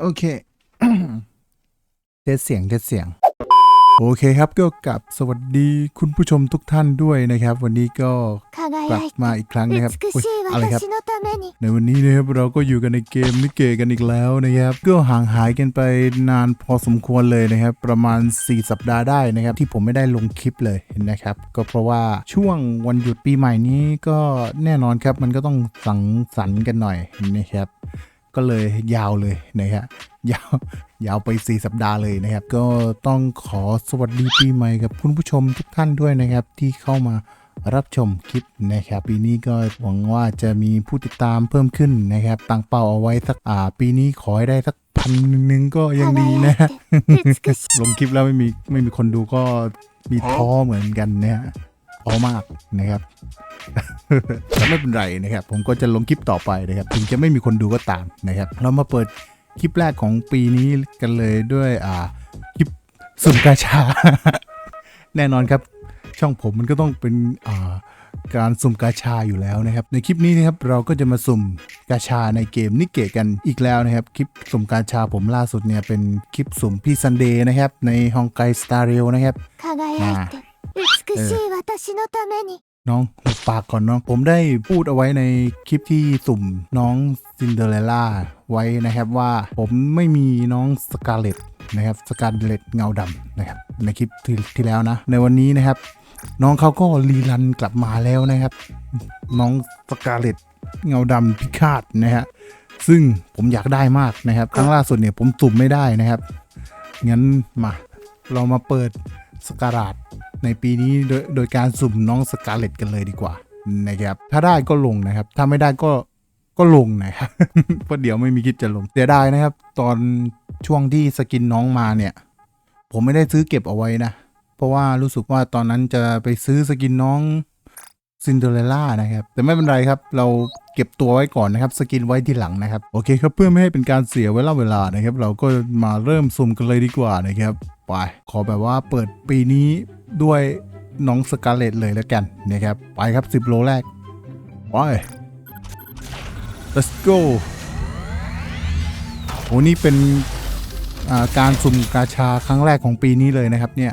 โอเค เทสเสียงเทสเสียง โอเคครับก็กลับสวัสดีคุณผู้ชมทุกท่านด้วยนะครับ วันนี้ก็กลับมาอีกครั้งนะครับอะไรครับ ในวันนี้นะครับเราก็อยู่กันในเกมนิเกกันอีกแล้วนะครับ ก็ห่างหายกันไปนานพอสมควรเลยนะครับ ประมาณ 4 สัปดาห์ได้นะครับ ที่ผมไม่ได้ลงคลิปเลยนะครับ ก็เพราะว่าช่วงวันหยุดปีใหม่นี้ก็แน่นอนครับมันก็ต้องสังสรรค์กันหน่อยนะครับ ก็เลยยาวเลยนะฮะยาวยาวไป 4 สัปดาห์เลยนะครับ ก็ต้องขอสวัสดีปีใหม่กับคุณผู้ชมทุกท่านด้วยนะครับ ที่เข้ามารับชมคลิปนะครับ ปีนี้ก็หวังว่าจะมีผู้ติดตามเพิ่มขึ้นนะครับตั้งเป้าเอาไว้สักอ่า ปีนี้ขอให้ได้สักพันหนึ่งก็ยังดีนะลงคลิปแล้วไม่มีไม่มีคนดูก็มีท้อเหมือนกันนะฮะ เพอมากนะครับแต่ไม่เป็นไรนะครับ ผมก็จะลงคลิปต่อไปนะครับ ถึงจะไม่มีคนดูก็ตามนะครับ เรามาเปิดคลิปแรกของปีนี้กันเลยด้วยอ่าคลิปสุ่มกาชา แน่นอนครับ ช่องผมมันก็ต้องเป็นอ่าการสุ่มกาชาอยู่แล้วนะครับ ในคลิปนี้นะครับเราก็จะมาสุ่มกาชาในเกมนิเกะกันอีกแล้วนะครับ คลิปสุ่มกาชาผมล่าสุดเนี่ยเป็นคลิปสุ่มพี่ซันเดย์นะครับ ในฮองไกสตาร์เรลนะครับ 美しい私のために น้องหุบปากก่อนน้อง ผมได้พูดเอาไว้ในคลิปที่สุ่มน้องซินเดอเรลล่าไว้นะครับว่าผมไม่มีน้องสกาเลตนะครับสกาเลตเงาดำนะครับ ในคลิปที่ที่แล้วนะ ในวันนี้นะครับ น้องเขาก็รีรันกลับมาแล้วนะครับ น้องสกาเลตเงาดำพิฆาตนะฮะซึ่งผมอยากได้มากนะครับ ครั้งล่าสุดเนี่ยผมสุ่มไม่ได้นะครับ งั้นมาเรามาเปิดสการาด ในปีนี้โดยโดยการสุ่มน้องสกาเลตกันเลยดีกว่านะครับถ้าได้ก็ลงนะครับ ถ้าไม่ได้ก็ก็ลงนะครับเพราะเดี๋ยวไม่มีคิดจะลงเสียดายนะครับ ตอนช่วงที่สกินน้องมาเนี่ย ผมไม่ได้ซื้อเก็บเอาไว้นะ เพราะว่ารู้สึกว่าตอนนั้นจะไปซื้อสกินน้องซินเดอเรลล่านะครับ แต่ไม่เป็นไรครับ เราเก็บตัวไว้ก่อนนะครับ สกินไว้ทีหลังนะครับ โอเคครับเพื่อไม่ให้เป็นการเสียเวลาเวลานะครับ เราก็มาเริ่มสุ่มกันเลยดีกว่านะครับ ไป ขอแบบว่าเปิดปีนี้ ด้วยน้องสกาเลตเลยแล้วกันนะครับ ไปครับ 10 โลแรก ไป let's go โหนี่เป็นาการสุ่มกาชาครั้งแรกของปีนี้เลยนะครับเนี่ย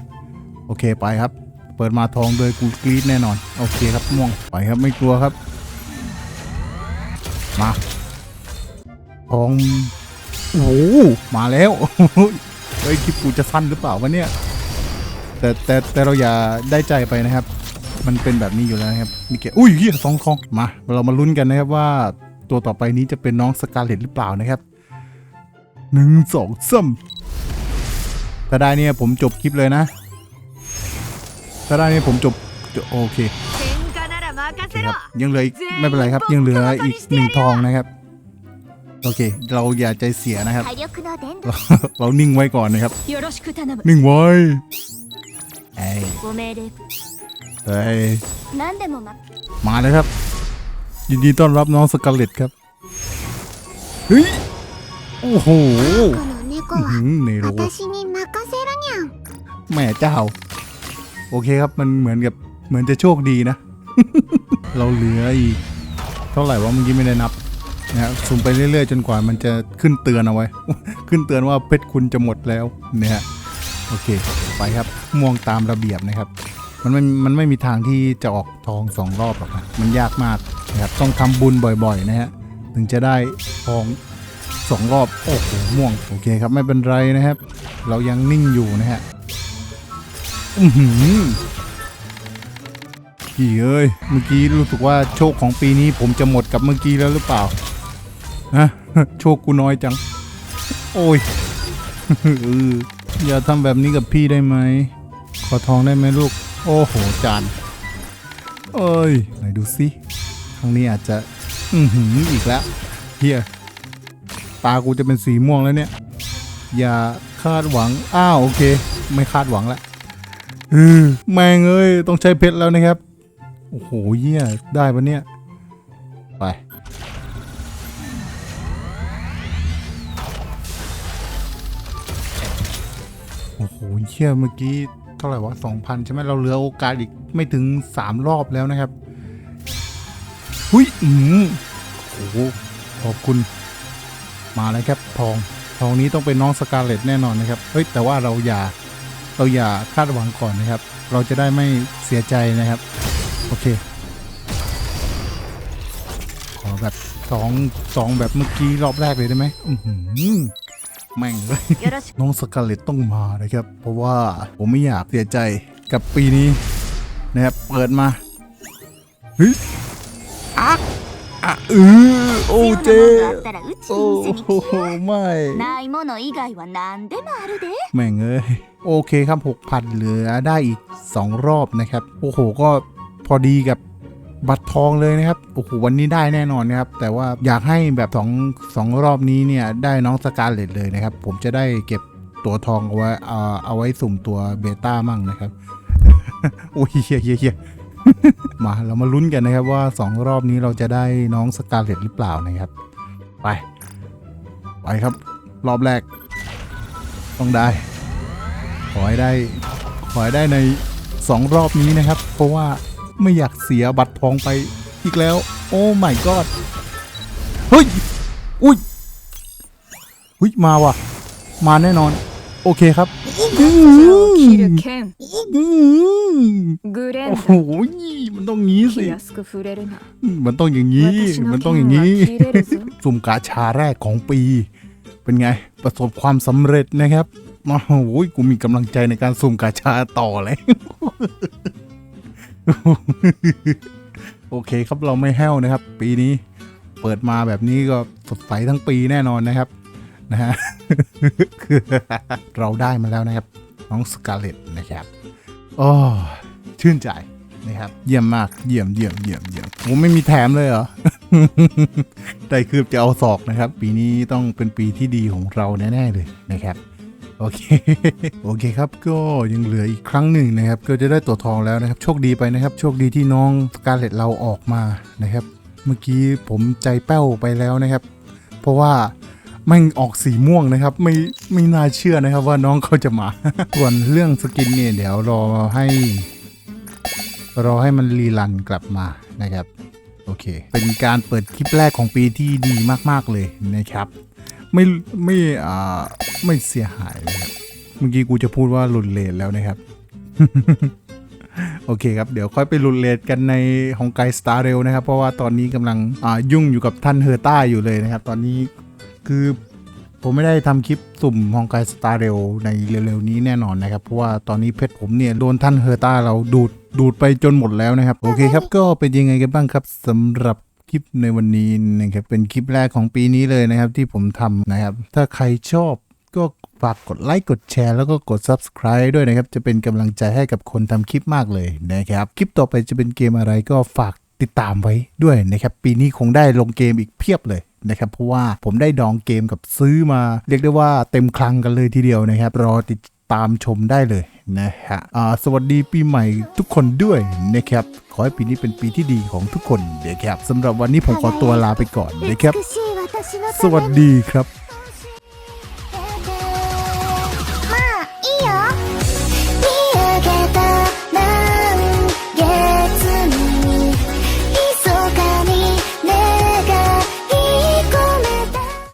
โอเคไปครับ เปิดมาทองโดยกูกรีดแน่นอน โอเคครับม่วงไปครับไม่กลัวครับ มาทองโอ้มาแล้วเฮ้ยคลิปกูจะสั้นหรือเปล่าวะเนี่ย แต่แต่แต่เราอย่าได้ใจไปนะครับ มันเป็นแบบนี้อยู่แล้วครับนี่แกอุ้ยเฮียสองทองมาเรามาลุ้นกันนะครับว่าตัวต่อไปนี้จะเป็นน้องสกาเลตหรือเปล่านะครับหนึ่งสองซ้ำถ้าได้เนี่ยผมจบคลิปเลยนะ ถ้าได้เนี่ยผมจบโอเคครับยังเหลืออีกไม่เป็นไรครับ ยังเหลืออีกหนึ่งทองนะครับ โอเค เราอย่าใจเสียนะครับ เรานิ่งไว้ก่อนนะครับ นิ่งไว้ เอ้ย ご命令 เฮ้ย 何でもま มาเลยครับ ยินดีต้อนรับน้องสกาเลตครับ เฮ้ย โอ้โห この猫 อื้อหื は อเนโร 私に任せるにゃん แม่เจ้า โอเคครับ มันเหมือนกับเหมือนจะโชคดีนะ เราเหลืออีก เท่าไหร่วะเมื่อกี้ไม่ได้นับนะครับสุ่มไปเรื่อยๆ จนกว่ามันจะขึ้นเตือนเอาไว้ ขึ้นเตือนว่าเพชรคุณจะหมดแล้วเนี่ยฮะโอเค ไปครับ ม่วงตามระเบียบนะครับ มันไม่ มันไม่มีทางที่จะออกทองสองรอบหรอกนะมันยากมากนะครับ ต้องทำบุญบ่อยๆ นะฮะ ถึงจะได้ทองสองรอบ โอ้โห ม่วง โอเคครับ ไม่เป็นไรนะครับ เรายังนิ่งอยู่นะฮะ อือหือพี่เอ้ย เมื่อกี้รู้สึกว่าโชคของปีนี้ผมจะหมดกับเมื่อกี้แล้วหรือเปล่า ฮะ โชคกูน้อยจัง โอ้ย อย่าทำแบบนี้กับพี่ได้ไหม ขอทองได้ไหมลูก โอ้โห จาน เอ้ย ไหนดูสิครั้งนี้อาจจะ อือหืออีกแล้วเฮียตากูจะเป็นสีม่วงแล้วเนี่ย อย่าคาดหวัง อ้าว โอเค ไม่คาดหวังละออแม่งเอ้ย ต้องใช้เพชรแล้วนะครับ โอ้โหเหี้ยได้ปะเนี่ย ไป โอ้โหเชี่ยเมื่อกี้เท่าไหร่วะสองพันใช่ไหมเราเหลือโอกาสอีกไม่ถึงสามรอบแล้วนะครับหุยอืมโอ้โหขอบคุณ มาเลยครับทองทองนี้ต้องเป็นน้องสกาเลตแน่นอนนะครับเฮ้ยแต่ว่าเราอย่าเราอย่าคาดหวังก่อนนะครับ เราจะได้ไม่เสียใจนะครับ โอเค ขอแบบสองสองแบบเมื่อกี้รอบแรกเลยได้ไหมอื้อหือ แม่งเลย น้องสกาเลตต้องมานะครับ เพราะว่าผมไม่อยากเสียใจกับปีนี้นะครับเปิดมาเฮ้ยอักอะเออโอ้เจโอ้โไม่แม่งเอ้ยโอเคครับ 6,000 เหลือได้อีก 2 รอบนะครับ โอ้โห ก็พอดีกับ บัตรทองเลยนะครับโอ้โหวันนี้ได้แน่นอนนะครับ แต่ว่าอยากให้แบบสองสองรอบนี้เนี่ยได้น้องสกาเลตเลยนะครับ ผมจะได้เก็บตัวทองเอาไว้เอาไว้สุ่มตัวเบต้ามั่งนะครับโอ้ยเฮียเฮียเฮียมาเรามาลุ้นกันนะครับว่า 2 รอบนี้เราจะได้น้องสกาเลตหรือเปล่านะครับ ไป ไปครับ รอบแรก ต้องได้ ขอให้ได้ ขอให้ได้ใน 2 รอบนี้นะครับ เพราะว่า ไม่อยากเสียบัตรทองไปอีกแล้ว โอ้ไม่กอดเฮ้ย อุ้ยอุ้ยมาว่ะ มาแน่นอน โอเคครับโอ้โหมันต้องงี้สิ มันต้องอย่างนี้ มันต้องอย่างนี้ สุ่มกาชาแรกของปี เป็นไง ประสบความสำเร็จนะครับ โอ้โหกูมีกำลังใจในการสุ่มกาชาต่อเลย โอเคครับเราไม่แห้วนะครับ ปีนี้เปิดมาแบบนี้ก็สดใสทั้งปีแน่นอนนะครับนะฮะคือเราได้มาแล้วนะครับ น้องสกาเลตนะครับโอ้ชื่นใจนะครับ เยี่ยมมากเยี่ยมเยี่ยมเยี่ยมเยี่ยมผมไม่มีแถมเลยเหรอได้คืบจะเอาศอกนะครับ ปีนี้ต้องเป็นปีที่ดีของเราแน่ๆเลยนะครับ โอเค โอเคครับ ก็ยังเหลืออีกครั้งหนึ่งนะครับ ก็จะได้ตัวทองแล้วนะครับ โชคดีไปนะครับ โชคดีที่น้องการเล็ตเราออกมานะครับ เมื่อกี้ผมใจแป้วไปแล้วนะครับ เพราะว่าแมันออกสีม่วงนะครับ ไม่ไม่น่าเชื่อนะครับว่าน้องเขาจะมา ส่วนเรื่องสกินเนี่ยเดี๋ยวรอให้รอให้มันรีรันกลับมานะครับ โอเค เป็นการเปิดคลิปแรกของปีที่ดีมาก ๆ เลยนะครับ ไม่ไม่อ่า ไม่เสียหายนะครับ เมื่อกี้กูจะพูดว่าหลุดเลทแล้วนะครับ โอเคครับ เดี๋ยวค่อยไปหลุดเลทกันในของไกสตาร์เรลนะครับ เพราะว่าตอนนี้กำลังอ่ายุ่งอยู่กับท่านเฮอร์ต้าอยู่เลยนะครับ ตอนนี้คือผมไม่ได้ทำคลิปสุ่มฮองไกสตาร์เรลในเร็วๆนี้แน่นอนนะครับ เพราะว่าตอนนี้เพชรผมเนี่ย โดนท่านเฮอร์ต้าเราดูดดูดไปจนหมดแล้วนะครับ โอเคครับ ก็เป็นยังไงกันบ้างครับสำหรับคลิปในวันนี้นะครับเป็นคลิปแรกของปีนี้เลยนะครับที่ผมทำนะครับ ถ้าใครชอบ ก็ฝากกดไลค์กดแชร์แล้วก็กด Subscribe ด้วยนะครับ จะเป็นกำลังใจให้กับคนทำคลิปมากเลยนะครับ คลิปต่อไปจะเป็นเกมอะไรก็ฝากติดตามไว้ด้วยนะครับ ปีนี้คงได้ลงเกมอีกเพียบเลยนะครับเพราะว่าผมได้ดองเกมกับซื้อมา เรียกได้ว่าเต็มคลังกันเลยทีเดียวนะครับ รอติดตามชมได้เลยนะฮะสวัสดีปีใหม่ทุกคนด้วยนะครับ ขอให้ปีนี้เป็นปีที่ดีของทุกคนนะครับสำหรับวันนี้ผมขอตัวลาไปก่อนนะครับ สวัสดีครับ